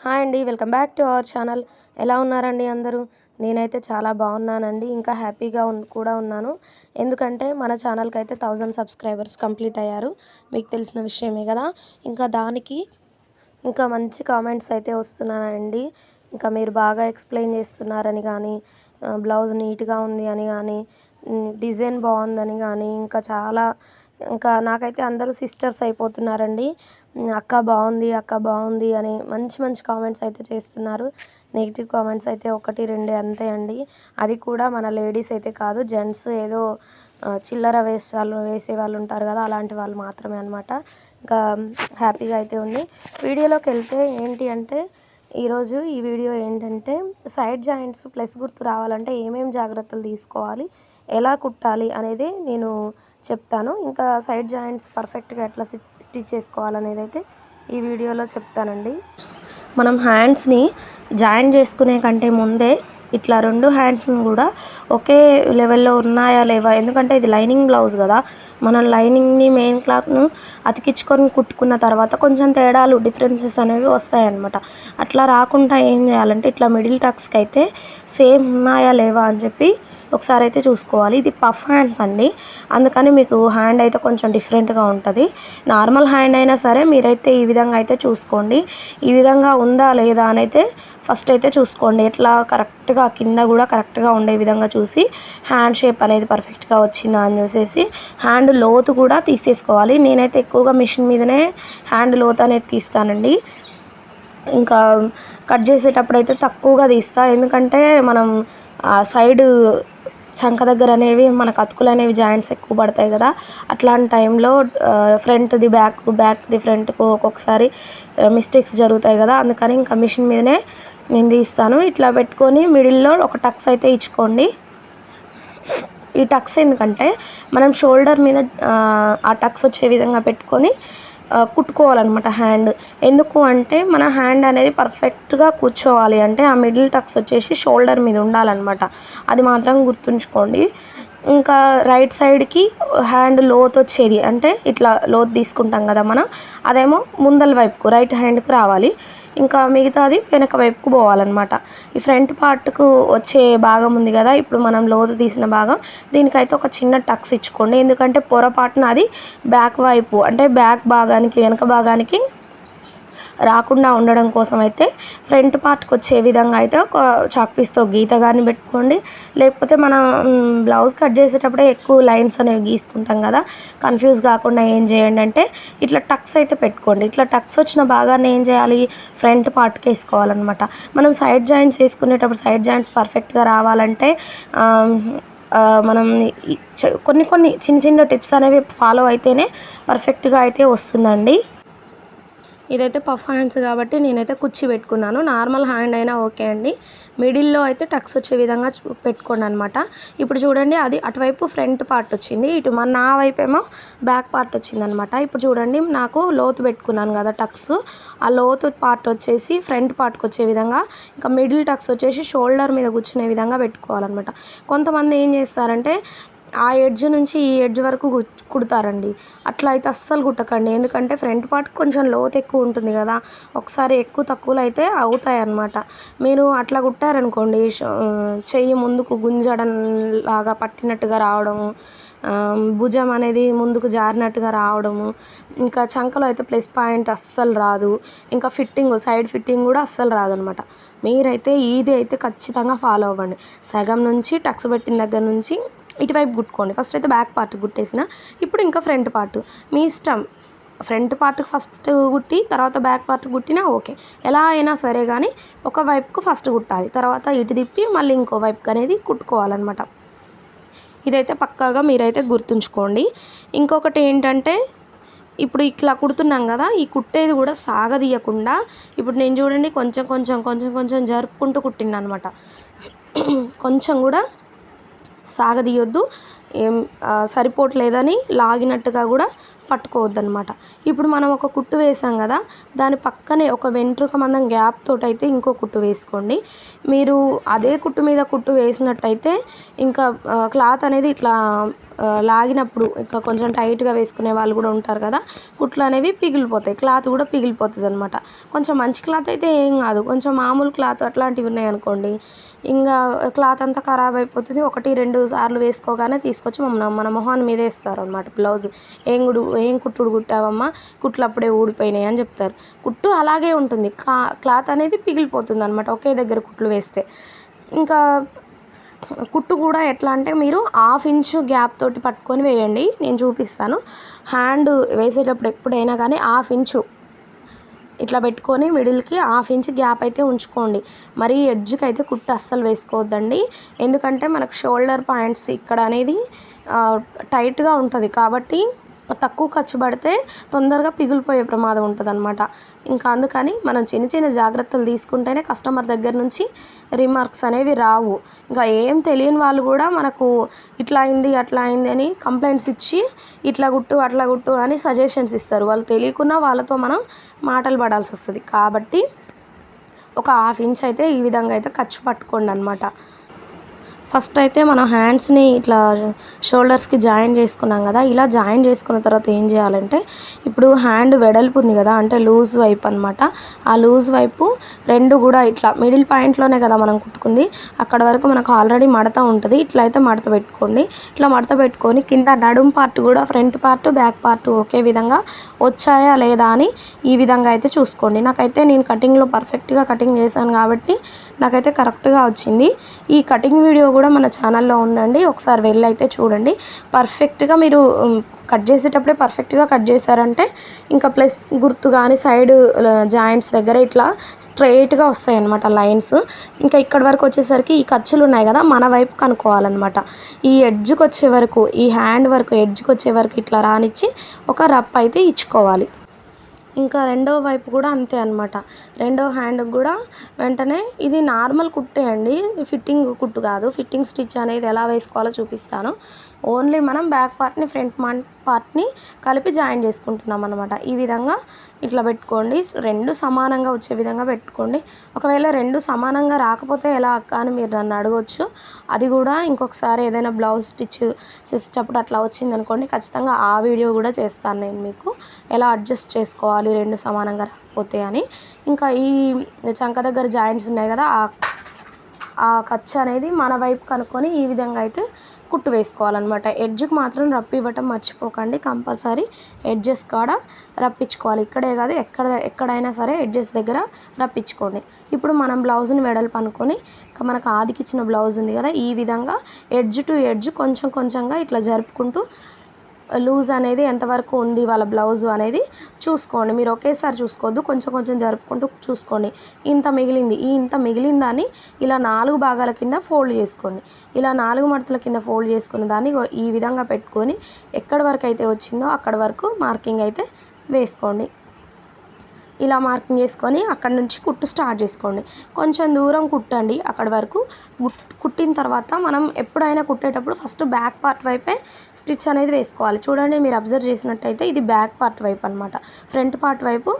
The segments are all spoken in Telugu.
హాయ్ అండి welcome back to our channel. ఎలా ఉన్నారండి అందరూ? నేనైతే చాలా బాగున్నానండి ఇంకా హ్యాపీగా ఉన్ కూడా ఉన్నాను. ఎందుకంటే మన ఛానల్కి అయితే థౌజండ్ సబ్స్క్రైబర్స్ కంప్లీట్ అయ్యారు. మీకు తెలిసిన విషయమే కదా. ఇంకా దానికి ఇంకా మంచి కామెంట్స్ అయితే వస్తున్నానండి. ఇంకా మీరు బాగా ఎక్స్ప్లెయిన్ చేస్తున్నారని కానీ బ్లౌజ్ నీట్గా ఉంది అని కానీ డిజైన్ బాగుందని కానీ ఇంకా చాలా ఇంకా నాకైతే అందరూ సిస్టర్స్ అయిపోతున్నారండి. అక్క బాగుంది అక్క బాగుంది అని మంచి మంచి కామెంట్స్ అయితే చేస్తున్నారు. నెగిటివ్ కామెంట్స్ అయితే ఒకటి రెండే అంతే అండి. అది కూడా మన లేడీస్ అయితే కాదు జెంట్స్ ఏదో చిల్లర వేసే వాళ్ళు వేసే వాళ్ళు ఉంటారు కదా అలాంటి వాళ్ళు మాత్రమే అనమాట ఇంకా హ్యాపీగా అయితే ఉంది. వీడియోలోకి వెళ్తే ఏంటి అంటే ఈరోజు ఈ వీడియో ఏంటంటే సైడ్ జాయింట్స్ ప్లస్ గుర్తు రావాలంటే ఏమేమి జాగ్రత్తలు తీసుకోవాలి ఎలా కుట్టాలి అనేది నేను చెప్తాను. ఇంకా సైడ్ జాయింట్స్ పర్ఫెక్ట్గా ఎట్లా స్టిచ్ చేసుకోవాలనేది అయితే ఈ వీడియోలో చెప్తానండి. మనం హ్యాండ్స్ని జాయిన్ చేసుకునే కంటే ముందే ఇట్లా రెండు హ్యాండ్స్ని కూడా ఒకే లెవెల్లో ఉన్నాయా లేవా? ఎందుకంటే ఇది లైనింగ్ బ్లౌజ్ కదా మనం లైనింగ్ని మెయిన్ క్లాత్ను అతికించుకొని కుట్టుకున్న తర్వాత కొంచెం తేడాలు డిఫరెన్సెస్ అనేవి వస్తాయన్నమాట. అట్లా రాకుండా ఏం చేయాలంటే ఇట్లా మిడిల్ టక్స్కి అయితే సేమ్ ఉన్నాయా లేవా అని చెప్పి ఒకసారి అయితే చూసుకోవాలి. ఇది పఫ్ హ్యాండ్స్ అండి. అందుకని మీకు హ్యాండ్ అయితే కొంచెం డిఫరెంట్గా ఉంటుంది. నార్మల్ హ్యాండ్ అయినా సరే మీరైతే ఈ విధంగా అయితే చూసుకోండి. ఈ విధంగా ఉందా లేదా అని అయితే ఫస్ట్ అయితే చూసుకోండి. ఎట్లా కరెక్ట్గా కింద కూడా కరెక్ట్గా ఉండే విధంగా చూసి హ్యాండ్ షేప్ అనేది పర్ఫెక్ట్గా వచ్చిందా అని చూసేసి హ్యాండ్ లోతు కూడా తీసేసుకోవాలి. నేనైతే ఎక్కువగా మిషన్ మీదనే హ్యాండ్ లోతు అనేది తీస్తానండి. ఇంకా కట్ చేసేటప్పుడు అయితే తక్కువగా తీస్తా. ఎందుకంటే మనం సైడ్ చంక దగ్గర అనేవి మనకు అతుకులు అనేవి జాయింట్స్ ఎక్కువ పడతాయి కదా. అట్లాంటి టైంలో ఫ్రంట్ది బ్యాక్ బ్యాక్ది ఫ్రంట్కు ఒక్కొక్కసారి మిస్టేక్స్ జరుగుతాయి కదా. అందుకని ఇంకా మిషన్ మీదనే నేను తీస్తాను. ఇట్లా పెట్టుకొని మిడిల్లో ఒక టక్స్ అయితే ఇచ్చుకోండి. ఈ టక్స్ ఎందుకంటే మనం షోల్డర్ మీద ఆ టక్స్ వచ్చే విధంగా పెట్టుకొని కుట్టుకోవాలన్నమాట హ్యాండ్. ఎందుకు అంటే మన హ్యాండ్ అనేది పర్ఫెక్ట్గా కూర్చోవాలి. అంటే ఆ మిడిల్ టక్స్ వచ్చేసి షోల్డర్ మీద ఉండాలన్నమాట. అది మాత్రం గుర్తుంచుకోండి. ఇంకా రైట్ సైడ్కి హ్యాండ్ లోత్ వచ్చేది. అంటే ఇట్లా లోత్ తీసుకుంటాం కదా మనం అదేమో ముందల వైపుకు రైట్ హ్యాండ్కి రావాలి. ఇంకా మిగతాది వెనక వైపుకు పోవాలన్నమాట. ఈ ఫ్రంట్ పార్ట్కు వచ్చే భాగం ఉంది కదా ఇప్పుడు మనం లోతు తీసిన భాగం దీనికైతే ఒక చిన్న టక్స్ ఇచ్చుకోండి. ఎందుకంటే పొరపాటున అది బ్యాక్ వైపు అంటే బ్యాక్ భాగానికి వెనక భాగానికి రాకుండా ఉండడం కోసం అయితే ఫ్రంట్ పార్ట్కి వచ్చే విధంగా అయితే ఒక చాక్ పీస్తో గీత కానీ పెట్టుకోండి. లేకపోతే మనం బ్లౌజ్ కట్ చేసేటప్పుడే ఎక్కువ లైన్స్ అనేవి గీసుకుంటాం కదా. కన్ఫ్యూజ్ కాకుండా ఏం చేయండి అంటే ఇట్లా టక్స్ అయితే పెట్టుకోండి. ఇట్లా టక్స్ వచ్చిన బాగానే ఏం చేయాలి? ఫ్రంట్ పార్ట్కి వేసుకోవాలన్నమాట. మనం సైడ్ జాయింట్స్ వేసుకునేటప్పుడు సైడ్ జాయింట్స్ పర్ఫెక్ట్గా రావాలంటే మనం కొన్ని కొన్ని చిన్న చిన్న టిప్స్ అనేవి ఫాలో అయితేనే పర్ఫెక్ట్గా అయితే వస్తుందండి. ఇదైతే పఫ్ హ్యాండ్స్ కాబట్టి నేనైతే కుచ్చి పెట్టుకున్నాను. నార్మల్ హ్యాండ్ అయినా ఓకే అండి. మిడిల్లో అయితే టక్స్ వచ్చే విధంగా పెట్టుకోండి అనమాట ఇప్పుడు చూడండి అది అటువైపు ఫ్రంట్ పార్ట్ వచ్చింది. ఇటు మన నా వైపు ఏమో బ్యాక్ పార్ట్ వచ్చింది అనమాట ఇప్పుడు చూడండి నాకు లోతు పెట్టుకున్నాను కదా టక్స్. ఆ లోతు పార్ట్ వచ్చేసి ఫ్రంట్ పార్ట్కి వచ్చే విధంగా ఇంకా మిడిల్ టక్స్ వచ్చేసి షోల్డర్ మీద కూర్చునే విధంగా పెట్టుకోవాలన్నమాట. కొంతమంది ఏం చేస్తారంటే ఆ ఎడ్జ్ నుంచి ఈ ఎడ్జ్ వరకు కుడతారండి. అట్లా అయితే అస్సలు కుట్టకండి. ఎందుకంటే ఫ్రంట్ పార్ట్ కొంచెం లోతు ఎక్కువ ఉంటుంది కదా ఒకసారి ఎక్కువ తక్కువలో అయితే అవుతాయి అన్నమాట మీరు అట్లా కుట్టారనుకోండి చెయ్యి ముందుకు గుంజడం లాగా పట్టినట్టుగా రావడము భుజం అనేది ముందుకు జారినట్టుగా రావడము ఇంకా చంకలో అయితే ప్లస్ పాయింట్ అస్సలు రాదు. ఇంకా ఫిట్టింగ్ సైడ్ ఫిట్టింగ్ కూడా అస్సలు రాదనమాట మీరైతే ఇది అయితే ఖచ్చితంగా ఫాలో అవ్వండి. సగం నుంచి టక్స్ పెట్టిన దగ్గర నుంచి ఇటువైపు కుట్టుకోండి ఫస్ట్ అయితే బ్యాక్ పార్ట్ కుట్టేసిన ఇప్పుడు ఇంకా ఫ్రంట్ పార్ట్ మీ ఇష్టం. ఫ్రంట్ పార్ట్ ఫస్ట్ కుట్టి తర్వాత బ్యాక్ పార్ట్ కుట్టినా ఓకే ఎలా అయినా సరే కానీ ఒక వైపుకు ఫస్ట్ కుట్టాలి తర్వాత ఇటు తిప్పి మళ్ళీ ఇంకో వైపుకి అనేది కుట్టుకోవాలన్నమాట. ఇదైతే పక్కాగా మీరైతే గుర్తుంచుకోండి. ఇంకొకటి ఏంటంటే ఇప్పుడు ఇట్లా కుడుతున్నాం కదా ఈ కుట్టేది కూడా సాగదీయకుండా ఇప్పుడు నేను చూడండి కొంచెం కొంచెం కొంచెం కొంచెం జరుపుకుంటూ కుట్టిన అనమాట కొంచెం కూడా సాగదీయొద్దు. ఏం సరిపోవట్లేదని లాగినట్టుగా కూడా పట్టుకోవద్దు అనమాట ఇప్పుడు మనం ఒక కుట్టు వేసాం కదా దాని పక్కనే ఒక వెంట్రుక మందం గ్యాప్ తోటైతే అయితే ఇంకో కుట్టు వేసుకోండి. మీరు అదే కుట్టు మీద కుట్టు వేసినట్టయితే ఇంకా క్లాత్ అనేది ఇట్లా లాగినప్పుడు ఇట్లా కొంచెం టైట్గా వేసుకునే వాళ్ళు కూడా ఉంటారు కదా కుట్లు అనేవి పిగిలిపోతాయి. క్లాత్ కూడా పిగిలిపోతుంది అనమాట కొంచెం మంచి క్లాత్ అయితే ఏం కాదు. కొంచెం మామూలు క్లాత్ అట్లాంటివి ఉన్నాయి అనుకోండి ఇంకా క్లాత్ అంతా ఖరాబ్ అయిపోతుంది. ఒకటి రెండు సార్లు వేసుకోగానే తీసుకొచ్చి మన మన మొహాన్ మీద వేస్తారు అనమాట బ్లౌజ్ ఏం గుడు ఏం కుట్టుడు కుట్టావమ్మా? కుట్లు అప్పుడే ఊడిపోయినాయి అని చెప్తారు. కుట్టు అలాగే ఉంటుంది. క్లాత్ అనేది పిగిలిపోతుంది అనమాట ఒకే దగ్గర కుట్లు వేస్తే. ఇంకా కుట్టు కూడా ఎట్లా అంటే మీరు హాఫ్ ఇంచ్ గ్యాప్ తోటి పట్టుకొని వేయండి. నేను చూపిస్తాను. హ్యాండ్ వేసేటప్పుడు ఎప్పుడైనా కానీ హాఫ్ ఇంచు ఇట్లా పెట్టుకొని మిడిల్కి హాఫ్ ఇంచ్ గ్యాప్ అయితే ఉంచుకోండి. మరి ఎడ్జ్కి అయితే కుట్టు అస్సలు వేసుకోవద్దండి. ఎందుకంటే మనకు షోల్డర్ పాయింట్స్ ఇక్కడ అనేది టైట్గా ఉంటుంది కాబట్టి తక్కువ ఖర్చు పడితే తొందరగా పిగిలిపోయే ప్రమాదం ఉంటుంది అనమాట ఇంకా అందుకని మనం చిన్న చిన్న జాగ్రత్తలు తీసుకుంటేనే కస్టమర్ దగ్గర నుంచి రిమార్క్స్ అనేవి రావు. ఇంకా ఏం తెలియని వాళ్ళు కూడా మనకు ఇట్లా అయింది అట్లా అయింది అని కంప్లైంట్స్ ఇచ్చి ఇట్లా గుట్టు అట్లా గుట్టు అని సజెషన్స్ ఇస్తారు. వాళ్ళు తెలియకున్నా వాళ్ళతో మనం మాటలు పడాల్సి వస్తుంది. కాబట్టి ఒక హాఫ్ ఇంచ్ అయితే ఈ విధంగా అయితే ఖర్చు పట్టుకోండి అనమాట ఫస్ట్ అయితే మనం హ్యాండ్స్ని ఇట్లా షోల్డర్స్కి జాయిన్ చేసుకున్నాం కదా ఇలా జాయిన్ చేసుకున్న తర్వాత ఏం చేయాలంటే ఇప్పుడు హ్యాండ్ వెడల్పు ఉంది కదా అంటే లూజ్ వైపు అనమాట ఆ లూజ్ వైపు రెండు కూడా ఇట్లా మిడిల్ పాయింట్లోనే కదా మనం కుట్టుకుంది. అక్కడ వరకు మనకు ఆల్రెడీ మడత ఉంటుంది. ఇట్లా అయితే మడత పెట్టుకోండి. ఇట్లా మడత పెట్టుకొని కింద నడుం పార్ట్ కూడా ఫ్రంట్ పార్ట్ బ్యాక్ పార్ట్ ఒకే విధంగా వచ్చాయా లేదా అని ఈ విధంగా అయితే చూసుకోండి. నాకైతే నేను కటింగ్లో పర్ఫెక్ట్గా కటింగ్ చేశాను కాబట్టి నాకైతే కరెక్ట్గా వచ్చింది. ఈ కటింగ్ వీడియో కూడా మన ఛానల్లో ఉందండి. ఒకసారి వెళ్ళి అయితే చూడండి పర్ఫెక్ట్గా మీరు కట్ చేసేటప్పుడే పర్ఫెక్ట్గా కట్ చేశారంటే ఇంకా ప్లస్ గుర్తు కానీ సైడ్ జాయింట్స్ దగ్గర ఇట్లా స్ట్రైట్గా వస్తాయి అన్నమాట లైన్స్ ఇంకా ఇక్కడ వరకు వచ్చేసరికి ఈ ఖర్చులు ఉన్నాయి కదా మన వైపు కనుక్కోవాలన్నమాట. ఈ ఎడ్జ్కి వచ్చే వరకు ఈ హ్యాండ్ వరకు ఎడ్జ్కి వచ్చే వరకు ఇట్లా రానిచ్చి ఒక రప్ అయితే ఇచ్చుకోవాలి. ఇంకా రెండో వైపు కూడా అంతే అనమాట రెండో హ్యాండ్కి కూడా వెంటనే ఇది నార్మల్ కుట్టే అండి. ఫిట్టింగ్ కుట్టు కాదు. ఫిట్టింగ్ స్టిచ్ అనేది ఎలా వేసుకోవాలో చూపిస్తాను. ఓన్లీ మనం బ్యాక్ పార్ట్ని ఫ్రంట్ పార్ట్ని కలిపి జాయిన్ చేసుకుంటున్నాం అనమాట ఈ విధంగా ఇట్లా పెట్టుకోండి. రెండు సమానంగా వచ్చే విధంగా పెట్టుకోండి. ఒకవేళ రెండు సమానంగా రాకపోతే ఎలా అక్క అని మీరు నన్ను అడగవచ్చు అది కూడా ఇంకొకసారి ఏదైనా బ్లౌజ్ స్టిచ్ చేసేటప్పుడు అట్లా వచ్చింది అనుకోండి ఖచ్చితంగా ఆ వీడియో కూడా చేస్తాను నేను మీకు. ఎలా అడ్జస్ట్ చేసుకోవాలి రెండు సమానంగా రాకపోతే అని ఇంకా ఈ చంక దగ్గర జాయింట్స్ ఉన్నాయి కదా ఆ ఆ ఖర్చు అనేది మన వైపు కనుక్కొని ఈ విధంగా అయితే కుట్టు వేసుకోవాలన్నమాట. ఎడ్జ్కి మాత్రం రప్పు ఇవ్వటం మర్చిపోకండి కంపల్సరీ ఎడ్జెస్ కాడ రప్పించుకోవాలి. ఇక్కడే కాదు ఎక్కడ ఎక్కడైనా సరే ఎడ్జెస్ దగ్గర రప్పించుకోండి. ఇప్పుడు మనం బ్లౌజ్ని వెడల్పు అనుకొని మనకు ఆదికిచ్చిన బ్లౌజ్ ఉంది కదా ఈ విధంగా ఎడ్జ్ టు ఎడ్జ్ కొంచెం కొంచెంగా ఇట్లా జరుపుకుంటూ లూజ్ అనేది ఎంతవరకు ఉంది వాళ్ళ బ్లౌజ్ అనేది చూసుకోండి. మీరు ఒకేసారి చూసుకోవద్దు. కొంచెం కొంచెం జరుపుకుంటూ చూసుకోండి. ఇంత మిగిలింది. ఈ ఇంత మిగిలిందని ఇలా నాలుగు భాగాల కింద ఫోల్డ్ చేసుకోండి. ఇలా నాలుగు మడతల కింద ఫోల్డ్ చేసుకున్న దాన్ని ఈ విధంగా పెట్టుకొని ఎక్కడి వరకు అయితే వచ్చిందో అక్కడ వరకు మార్కింగ్ అయితే వేసుకోండి. ఇలా మార్కింగ్ చేసుకొని అక్కడ నుంచి కుట్టు స్టార్ట్ చేసుకోండి. కొంచెం దూరం కుట్టండి. అక్కడ వరకు కుట్టిన తర్వాత మనం ఎప్పుడైనా కుట్టేటప్పుడు ఫస్ట్ బ్యాక్ పార్ట్ వైపే స్టిచ్ అనేది వేసుకోవాలి. చూడండి మీరు అబ్జర్వ్ చేసినట్టయితే ఇది బ్యాక్ పార్ట్ వైపు అనమాట ఫ్రంట్ పార్ట్ వైపు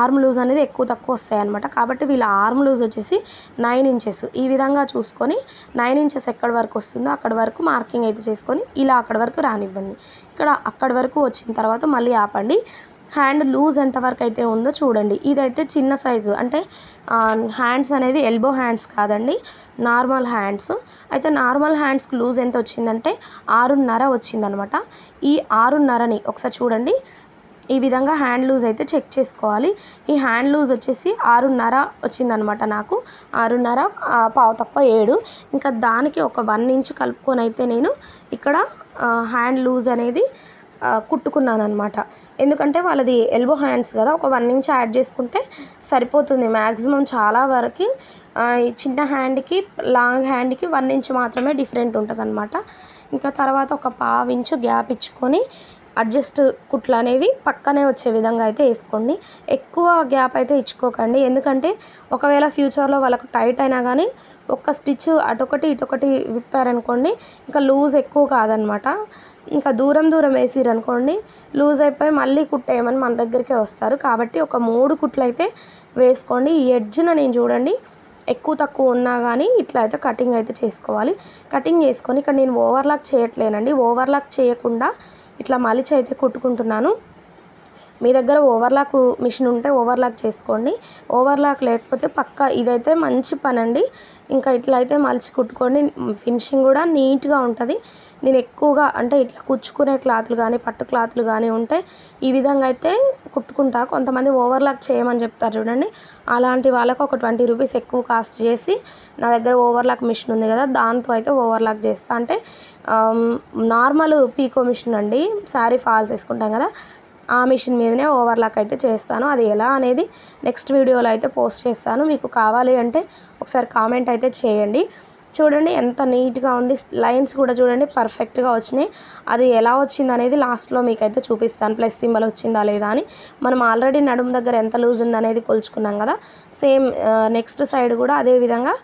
ఆర్మ్ లూజ్ అనేది ఎక్కువ తక్కువ వస్తాయి అనమాట కాబట్టి వీళ్ళ ఆర్మ్ లూజ్ వచ్చేసి నైన్ ఇంచెస్ ఈ విధంగా చూసుకొని నైన్ ఇంచెస్ ఎక్కడి వరకు వస్తుందో అక్కడ వరకు మార్కింగ్ అయితే చేసుకొని ఇలా అక్కడ వరకు రానివ్వండి. ఇక్కడ అక్కడ వరకు వచ్చిన తర్వాత మళ్ళీ ఆపండి. హ్యాండ్ లూజ్ ఎంతవరకు అయితే ఉందో చూడండి. ఇదైతే చిన్న సైజు. అంటే హ్యాండ్స్ అనేవి ఎల్బో హ్యాండ్స్ కాదండి. Normal hands. అయితే నార్మల్ హ్యాండ్స్కి లూజ్ ఎంత వచ్చిందంటే ఆరున్నర వచ్చిందనమాట. ఈ ఆరున్నరని ఒకసారి చూడండి. ఈ విధంగా హ్యాండ్ లూజ్ అయితే చెక్ చేసుకోవాలి. ఈ హ్యాండ్ లూజ్ వచ్చేసి ఆరున్నర వచ్చిందనమాట నాకు. ఆరున్నర పావు తప్ప ఏడు. ఇంకా దానికి ఒక వన్ ఇంచ్ కలుపుకొని అయితే నేను ఇక్కడ హ్యాండ్ లూజ్ అనేది కుట్టుకున్నాను అనమాట ఎందుకంటే వాళ్ళది ఎల్బో హ్యాండ్స్ కదా ఒక వన్ ఇంచ్ యాడ్ చేసుకుంటే సరిపోతుంది. మ్యాక్సిమం చాలా వరకు ఈ చిన్న హ్యాండ్కి లాంగ్ హ్యాండ్కి వన్ ఇంచ్ మాత్రమే డిఫరెంట్ ఉంటుంది అనమాట ఇంకా తర్వాత ఒక పావు ఇంచు గ్యాప్ ఇచ్చుకొని అడ్జస్ట్ కుట్లు అనేవి పక్కనే వచ్చే విధంగా అయితే వేసుకోండి. ఎక్కువ గ్యాప్ అయితే ఇచ్చుకోకండి. ఎందుకంటే ఒకవేళ ఫ్యూచర్లో వాళ్ళకు టైట్ అయినా కానీ ఒక్క స్టిచ్ అటొకటి ఇటొకటి విప్పారనుకోండి ఇంకా లూజ్ ఎక్కువ కాదనమాట. ఇంకా దూరం దూరం వేసిరనుకోండి లూజ్ అయిపోయి మళ్ళీ కుట్టేయమని మన దగ్గరికే వస్తారు. కాబట్టి ఒక మూడు కుట్లు అయితే వేసుకోండి. ఈ ఎడ్జ్న నేను చూడండి ఎక్కువ తక్కువ ఉన్నా కానీ ఇట్లా అయితే కటింగ్ అయితే చేసుకోవాలి. కటింగ్ చేసుకొని ఇక్కడ నేను ఓవర్లాక్ చేయట్లేనండి. ఓవర్లాక్ చేయకుండా ఇట్లా మలిచి అయితే కుట్టుకుంటున్నాను. మీ దగ్గర ఓవర్లాక్ మిషన్ ఉంటే ఓవర్లాక్ చేసుకోండి. ఓవర్లాక్ లేకపోతే పక్క ఇదైతే మంచి పని అండి ఇంకా ఇట్లా అయితే మలిచి కుట్టుకోండి. ఫినిషింగ్ కూడా నీట్గా ఉంటుంది. నేను ఎక్కువగా అంటే ఇట్లా కుచ్చుకునే క్లాత్లు కానీ పట్టు క్లాత్లు కానీ ఉంటే ఈ విధంగా అయితే కుట్టుకుంటా. కొంతమంది ఓవర్లాక్ చేయమని చెప్తారు చూడండి. అలాంటి వాళ్ళకు ఒక ట్వంటీ రూపీస్ ఎక్కువ కాస్ట్ చేసి నా దగ్గర ఓవర్లాక్ మిషన్ ఉంది కదా దాంతో అయితే ఓవర్లాక్ చేస్తా. అంటే నార్మల్ పీకో మిషన్ అండి. శారీ ఫాల్స్ వేసుకుంటాం కదా ఆ మిషన్ మీదనే ఓవర్లాక్ అయితే చేస్తాను. అది ఎలా అనేది నెక్స్ట్ వీడియోలో అయితే పోస్ట్ చేస్తాను. మీకు కావాలి అంటే ఒకసారి కామెంట్ అయితే చేయండి. చూడండి ఎంత నీట్గా ఉంది. లైన్స్ కూడా చూడండి పర్ఫెక్ట్గా వచ్చినాయి. అది ఎలా వచ్చింది అనేది లాస్ట్లో మీకు అయితే చూపిస్తాను. ప్లస్ సింబల్ వచ్చిందా లేదా అని. మనం ఆల్రెడీ నడుము దగ్గర ఎంత లూజ్ ఉంది అనేది కొలుచుకున్నాం కదా. సేమ్ నెక్స్ట్ సైడ్ కూడా అదే విధంగా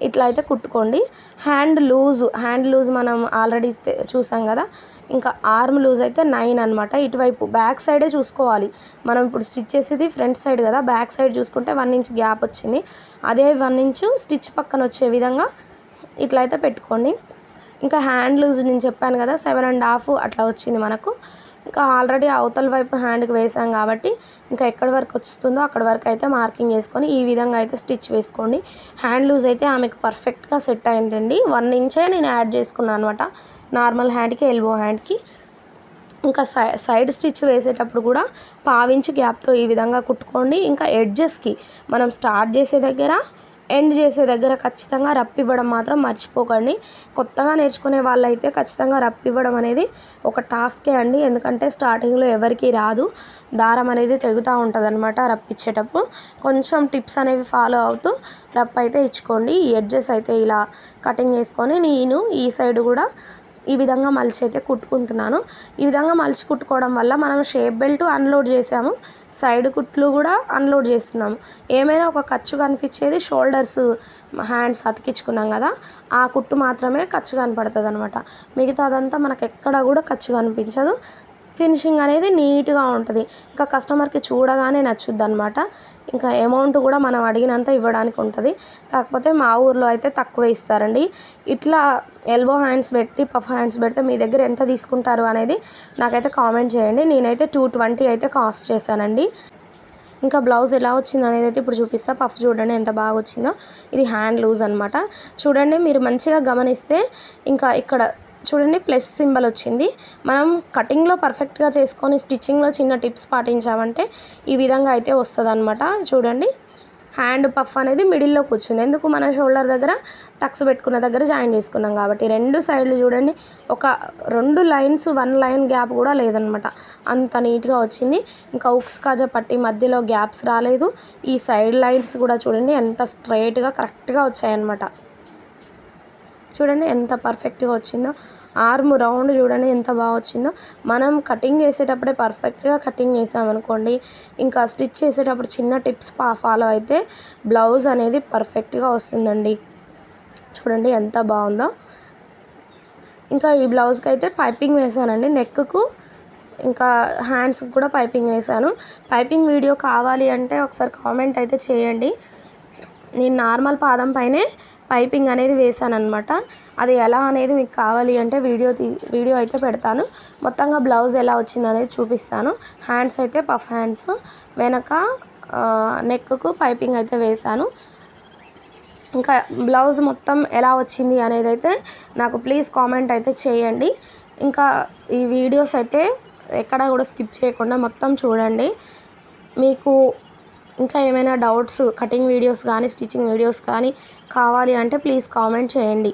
ఇట్లా అయితే కుట్టుకోండి. హ్యాండ్ లూజ్ హ్యాండ్ లూజ్ మనం ఆల్రెడీ చూసాం కదా. ఇంకా ఆర్మ్ లూజ్ అయితే నైన్ అనమాట ఇటువైపు బ్యాక్ సైడే చూసుకోవాలి. మనం ఇప్పుడు స్టిచ్ చేసేది ఫ్రంట్ సైడ్ కదా. బ్యాక్ సైడ్ చూసుకుంటే వన్ ఇంచ్ గ్యాప్ వచ్చింది. అదే వన్ ఇంచు స్టిచ్ పక్కన వచ్చే విధంగా ఇట్లా అయితే పెట్టుకోండి. ఇంకా హ్యాండ్ లూజ్ నేను చెప్పాను కదా సెవెన్ అండ్ హాఫ్ అట్లా వచ్చింది మనకు. ఇంకా ఆల్రెడీ అవతల వైపు హ్యాండ్కి వేసాం కాబట్టి ఇంకా ఎక్కడి వరకు వస్తుందో అక్కడ వరకు అయితే మార్కింగ్ చేసుకొని ఈ విధంగా అయితే స్టిచ్ వేసుకోండి. హ్యాండ్ లూజ్ అయితే ఆమెకు పర్ఫెక్ట్గా సెట్ అయిందండి. వన్ ఇంచే నేను యాడ్ చేసుకున్నాను అనమాట నార్మల్ హ్యాండ్కి ఎల్బో హ్యాండ్కి. ఇంకా సై సైడ్ స్టిచ్ వేసేటప్పుడు కూడా పావించి గ్యాప్తో ఈ విధంగా కుట్టుకోండి. ఇంకా ఎడ్జెస్కి మనం స్టార్ట్ చేసే దగ్గర ఎండ్ చేసే దగ్గర ఖచ్చితంగా రప్ ఇవ్వడం మాత్రం మర్చిపోకండి. కొత్తగా నేర్చుకునే వాళ్ళైతే ఖచ్చితంగా రప్ ఇవ్వడం అనేది ఒక టాస్కే అండి. ఎందుకంటే స్టార్టింగ్లో ఎవరికీ రాదు. దారం అనేది తెగుతూ ఉంటుంది అనమాట రప్ ఇచ్చేటప్పుడు. కొంచెం టిప్స్ అనేవి ఫాలో అవుతూ రప్ అయితే ఇచ్చుకోండి. ఈ ఎడ్జెస్ అయితే ఇలా కటింగ్ చేసుకొని నేను ఈ సైడ్ కూడా ఈ విధంగా మలిచి అయితే కుట్టుకుంటున్నాను. ఈ విధంగా మలిచి కుట్టుకోవడం వల్ల మనం షేప్ బెల్ట్ అన్లోడ్ చేసాము. సైడ్ కుట్లు కూడా అన్లోడ్ చేస్తున్నాము. ఏమైనా ఒక ఖర్చు కనిపించేది షోల్డర్స్ హ్యాండ్స్ అతికించుకున్నాం కదా ఆ కుట్టు మాత్రమే ఖర్చు కనపడుతుంది అనమాట మిగతా అదంతా మనకు ఎక్కడ కూడా ఖర్చు కనిపించదు. ఫినిషింగ్ అనేది నీట్గా ఉంటుంది. ఇంకా కస్టమర్కి చూడగానే నచ్చుద్ది అనమాట ఇంకా అమౌంట్ కూడా మనం అడిగినంత ఇవ్వడానికి ఉంటుంది. కాకపోతే మా ఊర్లో అయితే తక్కువ ఇస్తారండి. ఇట్లా ఎల్బో హ్యాండ్స్ పెట్టి పఫ్ హ్యాండ్స్ పెడితే మీ దగ్గర ఎంత తీసుకుంటారు అనేది నాకైతే కామెంట్ చేయండి. నేనైతే టూ ట్వంటీ అయితే కాస్ట్ చేశానండి. ఇంకా బ్లౌజ్ ఎలా వచ్చింది అనేది అయితే ఇప్పుడు చూపిస్తా. పఫ్ చూడండి ఎంత బాగా వచ్చిందో ఇది హ్యాండ్ లూజ్ అనమాట చూడండి మీరు మంచిగా గమనిస్తే ఇంకా ఇక్కడ చూడండి ప్లస్ సింబల్ వచ్చింది. మనం కటింగ్లో పర్ఫెక్ట్గా చేసుకొని స్టిచ్చింగ్లో చిన్న టిప్స్ పాటించామంటే ఈ విధంగా అయితే వస్తుంది చూడండి హ్యాండ్ పఫ్ అనేది మిడిల్లో కూర్చుంది. ఎందుకు? మన షోల్డర్ దగ్గర టక్స్ పెట్టుకున్న దగ్గర జాయిన్ చేసుకున్నాం కాబట్టి. రెండు సైడ్లు చూడండి ఒక రెండు లైన్స్ వన్ లైన్ గ్యాప్ కూడా లేదనమాట అంత నీట్గా వచ్చింది. ఇంకా ఉక్స్ కాజా పట్టి మధ్యలో గ్యాప్స్ రాలేదు. ఈ సైడ్ లైన్స్ కూడా చూడండి ఎంత స్ట్రైట్గా కరెక్ట్గా వచ్చాయన్నమాట. చూడండి ఎంత పర్ఫెక్ట్గా వచ్చిందో. ఆర్మ్ రౌండ్ చూడండి ఎంత బాగా వచ్చిందో. మనం కటింగ్ చేసేటప్పుడే పర్ఫెక్ట్గా కటింగ్ చేసామనుకోండి ఇంకా స్టిచ్ చేసేటప్పుడు చిన్న టిప్స్ ఫాలో అయితే బ్లౌజ్ అనేది పర్ఫెక్ట్గా వస్తుందండి. చూడండి ఎంత బాగుందో. ఇంకా ఈ బ్లౌజ్కి అయితే పైపింగ్ వేసానండి. నెక్కు ఇంకా హ్యాండ్స్కి కూడా పైపింగ్ వేసాను. పైపింగ్ వీడియో కావాలి అంటే ఒకసారి కామెంట్ అయితే చేయండి. నేను నార్మల్ పాదం పైనే పైపింగ్ అనేది వేసాను అనమాట అది ఎలా అనేది మీకు కావాలి అంటే వీడియో తీ వీడియో అయితే పెడతాను. మొత్తంగా బ్లౌజ్ ఎలా వచ్చింది అనేది చూపిస్తాను. హ్యాండ్స్ అయితే పఫ్ హ్యాండ్స్ వెనక నెక్కు పైపింగ్ అయితే వేసాను ఇంకా బ్లౌజ్ మొత్తం ఎలా వచ్చింది అనేది అయితే నాకు ప్లీజ్ కామెంట్ అయితే చేయండి. ఇంకా ఈ వీడియోస్ అయితే ఎక్కడ కూడా స్కిప్ చేయకుండా మొత్తం చూడండి. మీకు ఇంకా ఏమైనా డౌట్స్ కటింగ్ వీడియోస్ కానీ స్టిచ్చింగ్ వీడియోస్ కానీ కావాలి అంటే ప్లీజ్ కామెంట్ చేయండి.